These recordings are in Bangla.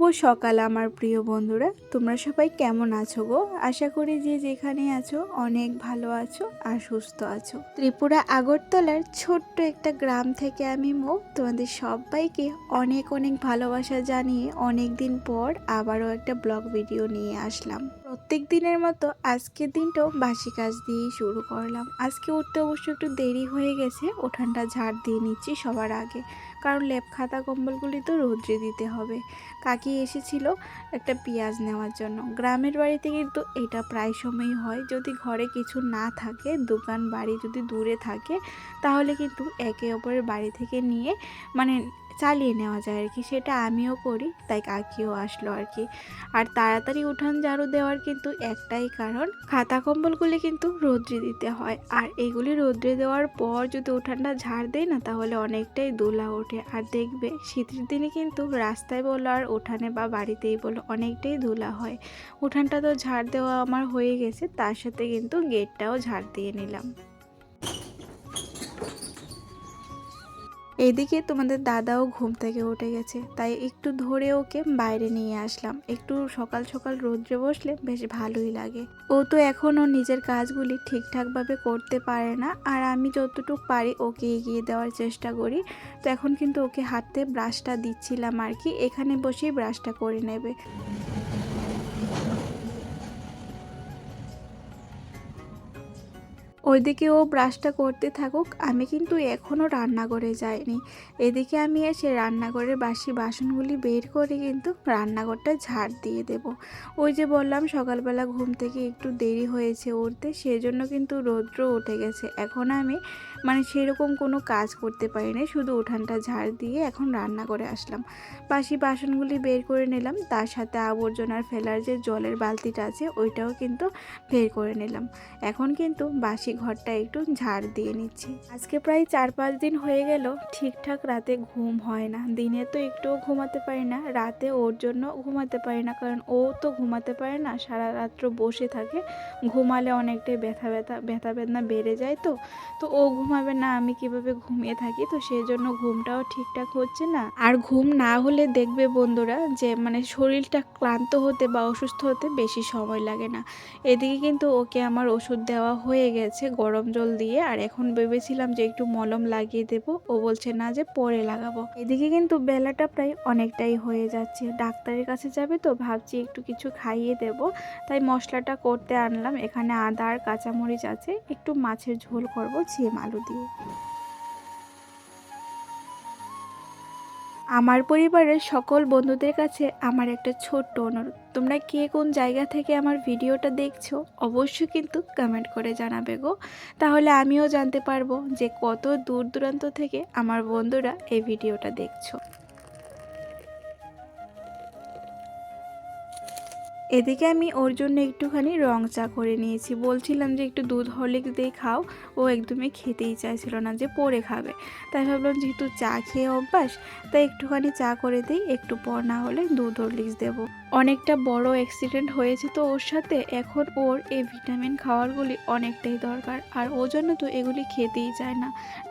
শুভ সকাল আমার প্রিয় বন্ধুরা। তোমরা সবাই কেমন আছো গো? আশা করি যে যেখানে আছো অনেক ভালো আছো আর সুস্থ আছো। ত্রিপুরা আগরতলার ছোট্ট একটা গ্রাম থেকে আমি মো। তোমাদের সবাইকে অনেক অনেক ভালোবাসা জানিয়ে অনেক দিন পর আবারও একটা ব্লগ ভিডিও নিয়ে আসলাম। প্রত্যেক দিনের মতো আজকের দিনটাও বাসি কাজ দিয়েই শুরু করলাম। আজকে উঠতে অবশ্য একটু দেরি হয়ে গেছে ওঠানটা ঝাড় দিয়ে নিচ্ছি সবার আগে। কারণ লেপ খাতা কম্বলগুলি তো রৌদ্রে দিতে হবে। কাকি এসেছিল একটা পেঁয়াজ নেওয়ার জন্য। গ্রামের বাড়িতে কিন্তু এটা প্রায় সময়ই হয়। যদি ঘরে কিছু না থাকে, দোকান বাড়ি যদি দূরে থাকে, তাহলে কিন্তু একে অপরের বাড়ি থেকে নিয়ে মানে চালিয়ে নেওয়া যায় আর কি। সেটা আমিও করি, তাই কাকিও আসলো আর কি। আর তাড়াতাড়ি উঠান ঝাড়ু দেওয়ার কিন্তু একটাই কারণ, খাতা কম্বলগুলি কিন্তু রৌদ্রে দিতে হয়। আর এইগুলি রৌদ্রে দেওয়ার পর যদি উঠানটা ঝাড় দেয় না, তাহলে অনেকটাই দোলা ওঠে। আর দেখবে শীতের দিনে কিন্তু রাস্তায় বলো আর উঠানে বা বাড়িতেই বলো অনেকটাই ধুলা হয়। উঠানটা তো ঝাড় দেওয়া আমার হয়ে গেছে, তার সাথে কিন্তু গেটটাও ঝাড় দিয়ে নিলাম। এদিকে তোমাদের দাদাও ঘুম থেকে উঠে গেছে, তাই একটু ধরে ওকে বাইরে নিয়ে আসলাম। একটু সকাল সকাল রোদ্রে বসলে বেশ ভালোই লাগে। ও তো এখনও নিজের কাজগুলি ঠিকঠাকভাবে করতে পারে না, আর আমি যতটুকু পারি ওকে এগিয়ে দেওয়ার চেষ্টা করি। তো এখন কিন্তু ওকে হাতে ব্রাশটা দিচ্ছিলাম আর কি, এখানে বসেই ব্রাশটা করে নেবে। ওইদিকে ও ব্রাশটা করতে থাকুক, আমি কিন্তু এখনও রান্নাঘরে যাইনি। এদিকে আমি এসে রান্নাঘরের বাসি বাসনগুলি বের করে কিন্তু রান্নাঘরটা ঝাড় দিয়ে দেব। ওই যে বললাম, সকালবেলা ঘুম থেকে একটু দেরি হয়েছে উঠতে, সেজন্য কিন্তু রৌদ্র উঠে গেছে। এখন আমি মানে সেরকম কোনো কাজ করতে পারি না শুধু উঠানটা ঝাড় দিয়ে এখন রান্না করে আসলাম। বাসি বাসনগুলি বের করে নিলাম, তার সাথে আবর্জনার ফেলার যে জলের বালতিটা আছে, ওইটাও কিন্তু বের করে নিলাম। এখন কিন্তু বাসি ঘরটা একটু ঝাড় দিয়ে নিচ্ছি। আজকে প্রায় চার পাঁচ দিন হয়ে গেল, ঠিকঠাক রাতে ঘুম হয় না। দিনে তো একটুও ঘুমাতে পারি না, রাতে ওর জন্য ঘুমাতে পারি না, কারণ ও তো ঘুমাতে পারে না, সারা রাত্র বসে থাকে। ঘুমালে অনেকটাই ব্যথা ব্যথা ব্যথা বেদনা বেড়ে যায় তো। তো ও ঘুমাবে না, আমি কীভাবে ঘুমিয়ে থাকি? তো সেই জন্য ঘুমটাও ঠিকঠাক হচ্ছে না। আর ঘুম না হলে দেখবে বন্ধুরা যে মানে শরীরটা ক্লান্ত হতে বা অসুস্থ হতে বেশি সময় লাগে না। এদিকে কিন্তু ওকে আমার ওষুধ দেওয়া হয়ে গেছে গরম জল দিয়ে। আর এখন ভেবেছিলাম যে, একটু মলম লাগিয়ে দেব। ও বলছে, না যে, পরে লাগাবো। এদিকে কিন্তু বেলাটা প্রায় অনেকটাই হয়ে যাচ্ছে। ডাক্তারের কাছে যাবে তো, ভাবছি একটু কিছু খাইয়ে দেব। তাই মশলাটা করতে আনলাম। এখানে আদা আর কাঁচামরিচ আছে। একটু মাছের ঝোল করব, ছিম আলু দিয়ে আমার পরিবারের সকল বন্ধুদের কাছে আমার একটা ছোট্ট অনুরোধ। তোমরা কে কোন জায়গা থেকে আমার ভিডিওটা দেখছ, অবশ্যই কিন্তু কমেন্ট করে জানাবে গো। তাহলে আমিও জানতে পারব যে কত দূর দূরান্ত থেকে আমার বন্ধুরা এই ভিডিওটা দেখছ। এদিকে আমি ওর জন্য একটুখানি রং চা করে নিয়েছি। বলছিলাম যে একটু দুধ হরলিক্স দিয়ে খাও। ও একদমই খেতেই চাইছিল না যে পরে খাবে। তাই ভাবলাম যেহেতু চা খেয়ে অভ্যাস, তাই একটুখানি চা করে দিই। একটু পর না হলে দুধ হরলিক্স দেবো। অনেকটা বড় অ্যাক্সিডেন্ট হয়েছে তো ওর সাথে। এখন ওর এই ভিটামিন খাওয়ারগুলি অনেকটাই দরকার। আর ও জন্য তো এগুলি খেতেই চায় না।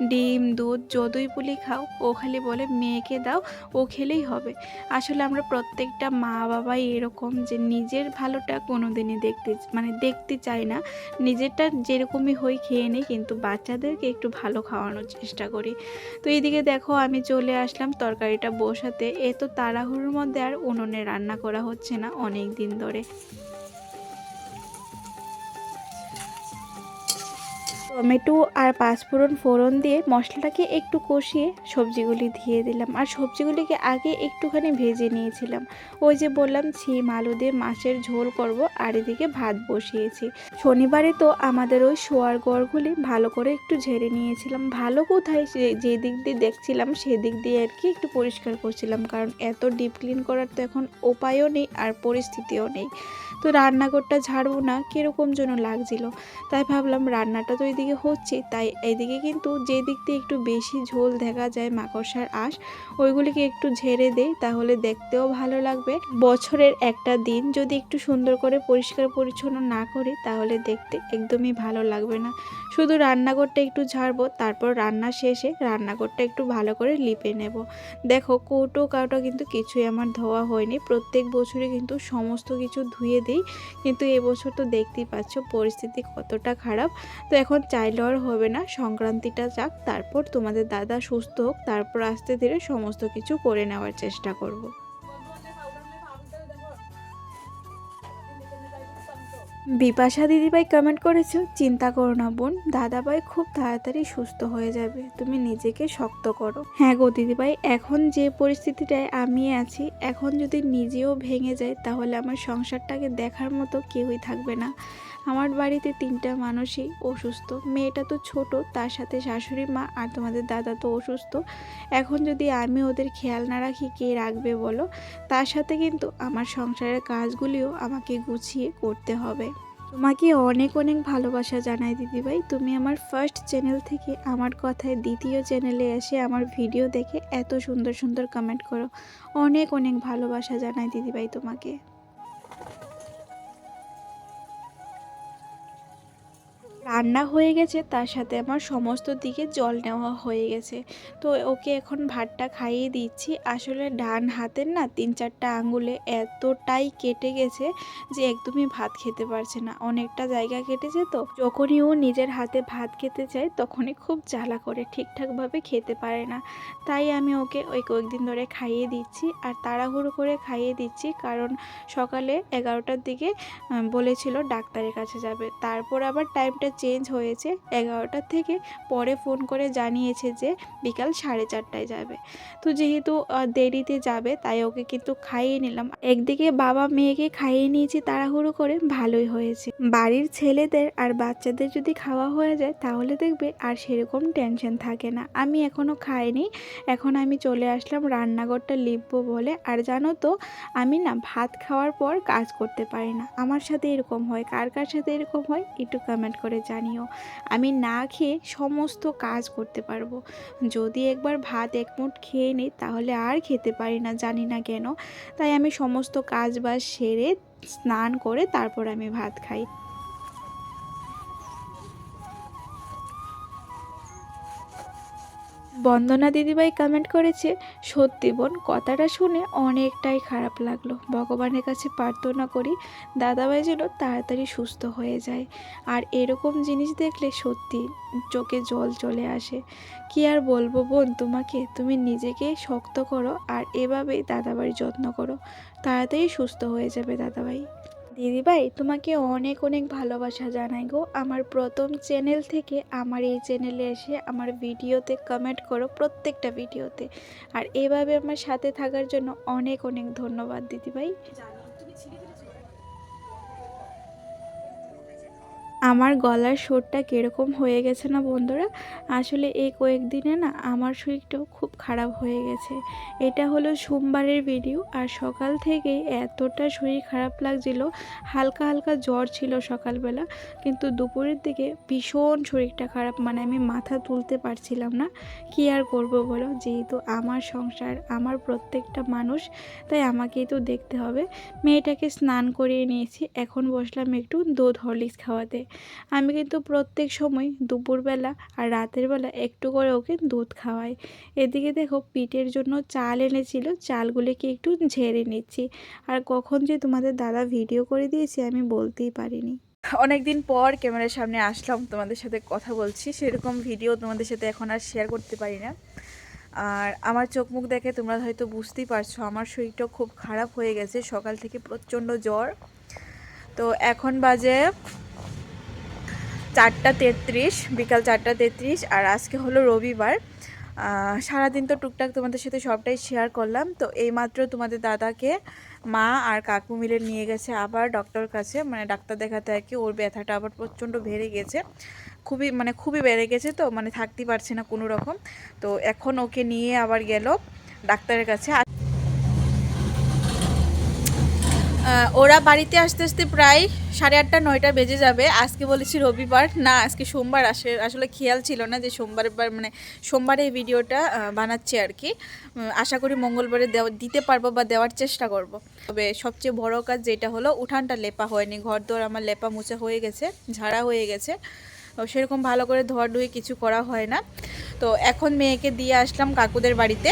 ডিম, দুধ যদুই পুলি খাও, ও খালি বলে, মেয়েকে দাও, ও খেলেই হবে। আসলে আমরা প্রত্যেকটা মা বাবাই এরকম যে নিজের ভালোটা কোনো দিনই দেখতে মানে দেখতে চাই না। নিজেরটা যেরকমই হই খেয়ে নিই, কিন্তু বাচ্চাদেরকে একটু ভালো খাওয়ানোর চেষ্টা করি। তো এইদিকে দেখো, আমি চলে আসলাম তরকারিটা বসাতে। এ তো তাড়াহুড়োর মধ্যে আর উনুনে রান্না করা হচ্ছে না অনেক দিন ধরে। টমেটো আর পাঁচফোড়ন ফোড়ন দিয়ে মশলাটাকে একটু কষিয়ে সবজিগুলি দিয়ে দিলাম। আর সবজিগুলিকে আগে একটুখানি ভেজে নিয়েছিলাম। ওই যে বললাম, ছিম, আলু দিয়ে মাছের ঝোল করব আর এদিকে ভাত বসিয়েছি। শনিবারে তো আমাদের ওই শোয়ার গড়গুলি ভালো করে একটু ঝেড়ে নিয়েছিলাম। ভালো কোথায়? যে- দিক দিয়ে দেখছিলাম, সেদিক দিয়ে আর কি একটু পরিষ্কার করছিলাম। কারণ এত ডিপ ক্লিন করার তো এখন উপায়ও নেই আর পরিস্থিতিও নেই। তো রান্নাঘরটা ঝাড়বো না, কীরকম যেন লাগছিল। তাই ভাবলাম রান্নাটা তো এদিকে হচ্ছে, তাই এদিকে কিন্তু যে দিক দিয়ে একটু বেশি ঝোল দেখা যায় মাকড়সার আঁশ, ওইগুলিকে একটু ঝেড়ে দেই, তাহলে দেখতেও ভালো লাগবে। বছরের একটা দিন যদি একটু সুন্দর করে পরিষ্কার পরিচ্ছন্ন না করি, তাহলে দেখতে একদমই ভালো লাগবে না। শুধু রান্নাঘরটা একটু ঝাড়বো, তারপর রান্না শেষে রান্নাঘরটা একটু ভালো করে লিপে নেব। দেখো, কৌটো কাউটা কিন্তু কিছুই আমার ধোয়া হয়নি। প্রত্যেক বছরে কিন্তু সমস্ত কিছু ধুয়ে দিই, কিন্তু এবছর তো দেখতেই পাচ্ছ, পরিস্থিতি কতটা খারাপ। তো এখন চাইলেও আর হবে না, সংক্রান্তিটা যাক, তারপর তোমাদের দাদা সুস্থ হোক, তারপর আস্তে ধীরে সমস্ত কিছু করে নেওয়ার চেষ্টা করব। বিপাশা দিদিভাই কমেন্ট করেছ, চিন্তা করো না বোন, দাদাভাই খুব তাড়াতাড়ি সুস্থ হয়ে যাবে, তুমি নিজেকে শক্ত করো হ্যাঁ গো দিদিভাই, এখন যে পরিস্থিতিটায় আমি আছি, এখন যদি নিজেও ভেঙে যায়, তাহলে আমার সংসারটাকে দেখার মতো কেউই থাকবে না আমার বাড়িতে তিনটা মানুষই অসুস্থ। মেয়েটা তো ছোট, তার সাথে শাশুড়ি মা আর তোমাদের দাদা তো অসুস্থ। এখন যদি আমি ওদের খেয়াল না রাখি, কে রাখবে বলো? তার সাথে কিন্তু আমার সংসারের কাজগুলিও আমাকে গুছিয়ে করতে হবে। তোমাকে অনেক অনেক ভালোবাসা জানাই দিদিভাই। তুমি আমার ফার্স্ট চ্যানেল থেকে আমার কথায় দ্বিতীয় চ্যানেলে এসে আমার ভিডিও দেখে এত সুন্দর সুন্দর কমেন্ট করো। অনেক অনেক ভালোবাসা জানাই দিদিভাই তোমাকে। রান্না হয়ে গেছে, তার সাথে আমার সমস্ত দিকে জল নেওয়া হয়ে গেছে। তো ওকে এখন ভাতটা খাইয়ে দিচ্ছি। আসলে ডান হাতের না তিন চারটা আঙ্গুলে এতটাই কেটে গেছে যে একদমই ভাত খেতে পারছে না। অনেকটা জায়গা কেটেছে তো। যখনই ও নিজের হাতে ভাত খেতে চায়, তখনই খুব জ্বালা করে, ঠিকঠাকভাবে খেতে পারে না। তাই আমি ওকে ওই কয়েকদিন ধরে খাইয়ে দিচ্ছি আর তাড়াহুড়ো করে খাইয়ে দিচ্ছি কারণ সকালে এগারোটার দিকে বলেছিল ডাক্তারের কাছে যাবে। তারপর আবার টাইমটা চেঞ্জ হয়েছে এগারোটার থেকে। পরে ফোন করে জানিয়েছে যে বিকাল সাড়ে চারটায় যাবে। তো যেহেতু দেরিতে যাবে, তাই ওকে কিন্তু খাইয়ে নিলাম। একদিকে বাবা মেয়েকে খাইয়ে নিয়েছি তাড়াহুড়ো করে, ভালোই হয়েছে। বাড়ির ছেলেদের আর বাচ্চাদের যদি খাওয়া হয়ে যায়, তাহলে দেখবে আর সেরকম টেনশন থাকে না। আমি এখনও খাইনি, এখন আমি চলে আসলাম রান্নাঘরটা লিখব বলে। আর জানো তো, আমি না ভাত খাওয়ার পর কাজ করতে পারি না। আমার সাথে এরকম হয়, কার কার সাথে এরকম হয়, একটু কমেন্ট করে জানিও, আমি না খেয়ে সমস্ত কাজ করতে পারব। যদি একবার ভাত এক মুঠ খেয়ে নিই, তাহলে আর খেতে পারি না, জানি না কেন। তাই আমি সমস্ত কাজ বাজ সেরে স্নান করে তারপর আমি ভাত খাই। বন্দনা দিদিভাই কমেন্ট করেছে, সত্যি বোন, কথাটা শুনে অনেকটাই খারাপ লাগল। ভগবানের কাছে প্রার্থনা করি দাদাভাই যেন তাড়াতাড়ি সুস্থ হয়ে যায়। আর এরকম জিনিস দেখলে সত্যি চোখে জল চলে আসে। কি আর বলব বোন তোমাকে? তুমি নিজেকে শক্ত করো আর এভাবেই দাদাভাইয়ের যত্ন করো। তাড়াতাড়ি সুস্থ হয়ে যাবে দাদাভাই। দিদিভাই তোমাকে অনেক অনেক ভালোবাসা জানাই গো। আমার প্রথম চ্যানেল থেকে আমার এই চ্যানেলে এসে আমার ভিডিওতে কমেন্ট করো প্রত্যেকটা ভিডিওতে। আর এভাবে আমার সাথে থাকার জন্য অনেক অনেক ধন্যবাদ দিদিভাই আমার গলার সুরটা কীরকম হয়ে গেছে না বন্ধুরা? আসলে এই কয়েকদিনে না আমার শরীরটাও খুব খারাপ হয়ে গেছে। এটা হলো সোমবারের ভিডিও আর সকাল থেকে এতটা শরীর খারাপ লাগছিল, হালকা হালকা জ্বর ছিল সকালবেলা, কিন্তু দুপুরের দিকে ভীষণ শরীরটা খারাপ মানে আমি মাথা তুলতে পারছিলাম না। কি আর করব বলো? যেহেতু আমার সংসার, আমার প্রত্যেকটা মানুষ, তাই আমাকেই তো দেখতে হবে। মেয়েটাকে স্নান করিয়ে নিয়েছি, এখন বসলাম একটু দুধ হরলিক্স খাওয়াতে। আমি কিন্তু প্রত্যেক সময় দুপুরবেলা আর রাতের বেলা একটু করে ওকে দুধ খাওয়াই। এদিকে দেখো পিঠের জন্য চাল এনেছিল, চালগুলিকে একটু ঝেড়ে নিচ্ছি। আর কখন যে তোমাদের দাদা ভিডিও করে দিয়েছে আমি বলতেই পারিনি। অনেকদিন পর ক্যামেরার সামনে আসলাম, তোমাদের সাথে কথা বলছি। সেরকম ভিডিও তোমাদের সাথে এখন আর শেয়ার করতে পারি না। আর আমার চোখ মুখ দেখে তোমরা হয়তো বুঝতেই পারছ, আমার শরীরটা খুব খারাপ হয়ে গেছে, সকাল থেকে প্রচণ্ড জ্বর। তো এখন বাজে চারটা তেত্রিশ, বিকাল চারটা তেত্রিশ আর আজকে হলো রবিবার। সারাদিন তো টুকটাক তোমাদের সাথে সবটাই শেয়ার করলাম। তো এইমাত্র তোমাদের দাদাকে মা আর কাকু মিলে নিয়ে গেছে আবার ডক্টর কাছে। মানে ডাক্তার দেখাতে আর কি ওর ব্যথাটা আবার প্রচণ্ড বেড়ে গেছে। খুবই মানে খুবই বেড়ে গেছে তো মানে থাকতে পারছে না কোনো রকম। তো এখন ওকে নিয়ে আবার গেল ডাক্তারের কাছে আর- আহ, ওরা বাড়িতে আসতে আসতে প্রায় সাড়ে আটটা, নয়টা বেজে যাবে। আজকে বলেছি রবিবার। না, আজকে সোমবার। আসে আসলে খেয়াল ছিল না যে সোমবার মানে সোমবারে এই ভিডিওটা বানাচ্ছি আর কি। আশা করি মঙ্গলবারে দেওয়া দিতে পারব বা দেওয়ার চেষ্টা করব। তবে সবচেয়ে বড় কাজ যেটা হলো, উঠানটা লেপা হয়নি। ঘর দোর আমার লেপা মুছে হয়ে গেছে, ঝাড়া হয়ে গেছে। সেরকম ভালো করে ধোয়া ধুয়ে কিছু করা হয় না। তো এখন মেয়েকে দিয়ে আসলাম কাকুদের বাড়িতে।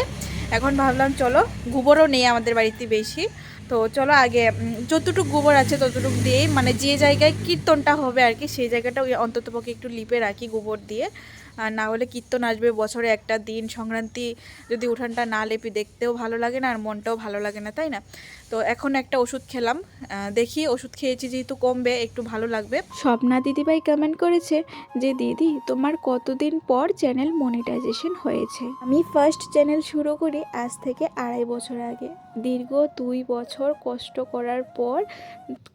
এখন ভাবলাম, চলো গোবরও নেই আমাদের বাড়িতে বেশি। তো চলো আগে যতটুকু গোবর আছে ততটুকু দিয়ে মানে যে জায়গায় কীর্তনটা হবে আর কি, সেই জায়গাটা ওই অন্ততপক্ষে একটু লিপে রাখি গোবর দিয়ে। আর না হলে কীর্তন আসবে বছরে একটা দিন, সংক্রান্তি যদি উঠানটা না লেপি দেখতেও ভালো লাগে না আর মনটাও ভালো লাগে না, তাই না? তো এখন একটা ওষুধ খেলাম দেখি ওষুধ খেয়েছি যেহেতু কমবে, একটু ভালো লাগবে। স্বপ্না দিদিভাই কমেন্ট করেছে যে, দিদি, তোমার কতদিন পর চ্যানেল মনিটাইজেশন হয়েছে? আমি ফার্স্ট চ্যানেল শুরু করি আজ থেকে আড়াই বছর আগে। দীর্ঘ দুই বছর কষ্ট করার পর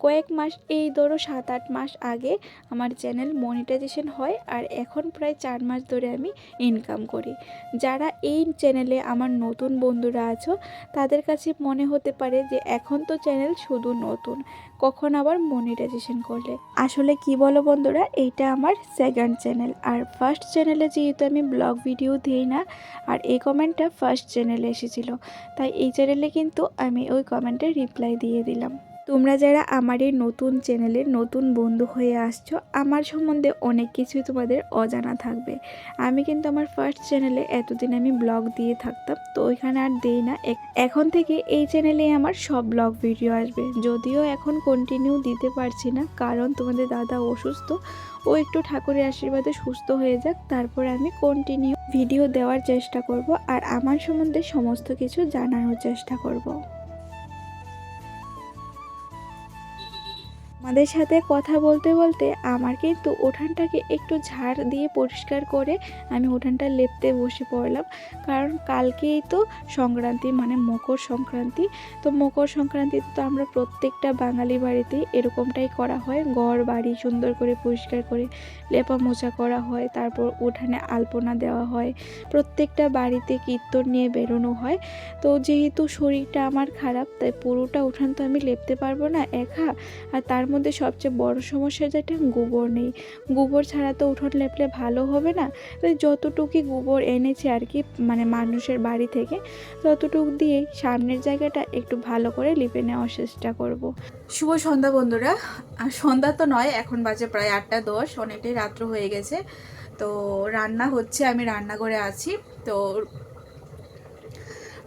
কয়েক মাস, এই ধরো সাত আট মাস আগে আমার চ্যানেল মনিটাইজেশন হয় আর এখন প্রায় চার মাস ধরে আমি ইনকাম করি। যারা এই চ্যানেলে আমার নতুন বন্ধুরা আছো, তাদের কাছে মনে হতে পারে যে এখন তো চ্যানেল শুধু নতুন, কখন আবার মনিটাইজেশন করলে? আসলে কি বলো বন্ধুরা, এইটা আমার সেকেন্ড চ্যানেল আর ফার্স্ট চ্যানেলে যেহেতু আমি ব্লগ ভিডিও দিই না, আর এই কমেন্টটা ফার্স্ট চ্যানেলে এসেছিল, তাই এই চ্যানেলে কিন্তু আমি ওই কমেন্টের রিপ্লাই দিয়ে দিলাম। তোমরা যারা আমার এই নতুন চ্যানেলে নতুন বন্ধু হয়ে আসছো, আমার সম্বন্ধে অনেক কিছুই তোমাদের অজানা থাকবে। আমি কিন্তু আমার ফার্স্ট চ্যানেলে এতদিন আমি ব্লগ দিয়ে থাকতাম, তো ওইখানে আর দেই না। এখন থেকে এই চ্যানেলে আমার সব ব্লগ ভিডিও আসবে। যদিও এখন কন্টিনিউ দিতে পারছি না, কারণ তোমাদের দাদা অসুস্থ, ও একটু ঠাকুরের আশীর্বাদে সুস্থ হয়ে যাক, তারপর আমি কন্টিনিউ ভিডিও দেওয়ার চেষ্টা করব, আর আমার সম্বন্ধে সমস্ত কিছু জানানোর চেষ্টা করব। আমাদের সাথে কথা বলতে বলতে আমার কিন্তু উঠানটাকে একটু ঝাড় দিয়ে পরিষ্কার করে আমি উঠানটা লেপতে বসে পড়লাম। কারণ কালকেই তো সংক্রান্তি মানে মকর সংক্রান্তি। তো মকর সংক্রান্তিতে তো আমরা প্রত্যেকটা বাঙালি বাড়িতে এরকমটাই করা হয়। ঘর, বাড়ি সুন্দর করে পরিষ্কার করে লেপা মোছা করা হয়। তারপর উঠানে আলপনা দেওয়া হয়। প্রত্যেকটা বাড়িতে কীর্তন নিয়ে বেরোনো হয়। তো যেহেতু শরীরটা আমার খারাপ, তাই পুরোটা উঠান তো আমি লেপতে পারব না একা। আর তার মধ্যে সবচেয়ে বড় সমস্যা যেটা, গোবর নেই। গোবর ছাড়া তো উঠোন লেপলে ভালো হবে না। তাই যতটুকুই গোবর এনেছে আর কি মানে মানুষের বাড়ি থেকে, ততটুক দিয়ে সামনের জায়গাটা একটু ভালো করে লিপে নেওয়ার চেষ্টা করব। শুভ সন্ধ্যা বন্ধুরা। সন্ধ্যা তো নয়, এখন বাজে প্রায় আটটা দশ, অনেকটাই রাত্র হয়ে গেছে। তো রান্না হচ্ছে, আমি রান্নাঘরে আছি। তো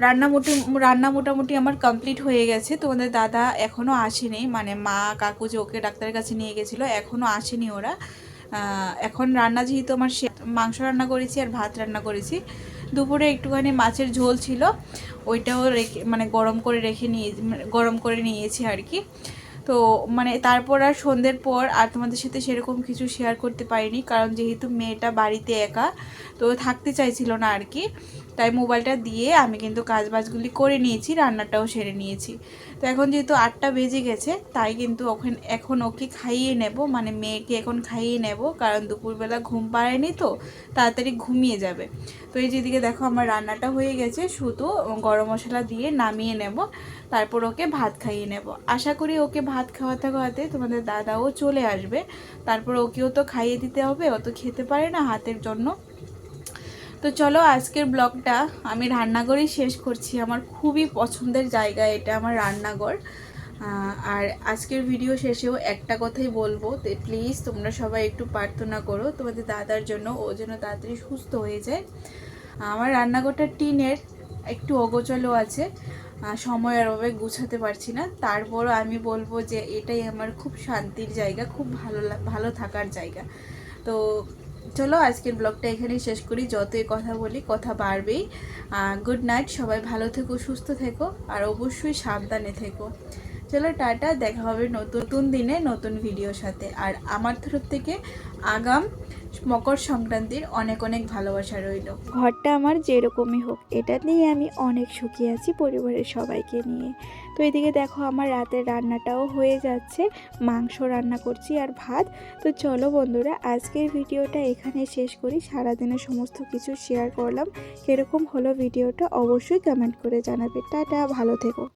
রান্না মোটি, রান্না মোটামুটি আমার কমপ্লিট হয়ে গেছে। তোমাদের দাদা এখনও আসেনি মানে মা, কাকু যে ওকে ডাক্তারের কাছে নিয়ে গেছিল এখনও আসেনি ওরা। এখন রান্না যেহেতু আমার সে, মাংস রান্না করেছি আর ভাত রান্না করেছি। দুপুরে একটুখানি মাছের ঝোল ছিল, ওইটাও রেখে মানে গরম করে রেখে নিয়ে, গরম করে নিয়েছি আর কি। তো মানে তারপর আর সন্ধ্যের পর আর তোমাদের সাথে সেরকম কিছু শেয়ার করতে পারিনি, কারণ যেহেতু মেয়েটা বাড়িতে একা, তো থাকতে চাইছিল না আর কি। তাই মোবাইলটা দিয়ে আমি কিন্তু কাজবাজগুলি করে নিয়েছি, রান্নাটাও সেরে নিয়েছি। তো এখন যেহেতু আটটা বেজে গেছে, তাই কিন্তু ওখানে, এখন ওকে খাইয়ে নেব মানে মেয়েকে এখন খাইয়ে নেব, কারণ দুপুরবেলা ঘুম পাড়ায়নি তো, তাড়াতাড়ি ঘুমিয়ে যাবে। তো এই যেদিকে দেখো আমার রান্নাটা হয়ে গেছে শুধু গরম মশলা দিয়ে নামিয়ে নেব, তারপর ওকে ভাত খাইয়ে নেব। আশা করি ওকে ভাত খাওয়াতে খাওয়াতে তোমাদের দাদাও চলে আসবে, তারপর ওকেও তো খাইয়ে দিতে হবে, ও তো খেতে পারে না হাতের জন্য। তো চলো আজকের ব্লগটা আমি রান্নাঘরেই শেষ করছি। আমার খুবই পছন্দের জায়গা এটা, আমার রান্নাঘর। আর আজকের ভিডিও শেষেও একটা কথাই বলব যে প্লিজ তোমরা সবাই একটু প্রার্থনা করো, তোমাদের দাদার জন্য, ও যেন তাড়াতাড়ি সুস্থ হয়ে যায়। আমার রান্নাঘরটা টিনের, একটু অগোচলও আছে সময়ের অভাবে গুছাতে পারছি না। তারপরও আমি বলব যে এটাই আমার খুব শান্তির জায়গা, খুব ভালো ভালো থাকার জায়গা। তো চলো, আজকের ব্লগটা এখানেই শেষ করি। যতই কথা বলি, কথা বাড়বেই। গুড নাইট সবাই ভালো থেকো, সুস্থ থেকো, আর অবশ্যই সাবধানে থেকো। চলো, টাটা, দেখা হবে নতুন দিনে, নতুন ভিডিওর সাথে। আর আমার তরফ থেকে আগাম মকর সংক্রান্তির অনেক অনেক ভালোবাসা রইল। ঘরটা আমার যেরকমই হোক এটা নিয়ে আমি অনেক সুখী আছি পরিবারের সবাইকে নিয়ে। তো এদিকে দেখো আমার রাতের রান্নাটাও হয়ে যাচ্ছে। মাংস রান্না করছি আর ভাত। তো চলো বন্ধুরা, আজকের ভিডিওটা এখানে শেষ করি। সারাদিনের সমস্ত কিছু শেয়ার করলাম। কীরকম হলো ভিডিওটা অবশ্যই কমেন্ট করে জানাবে। টাটা, ভালো থেকো।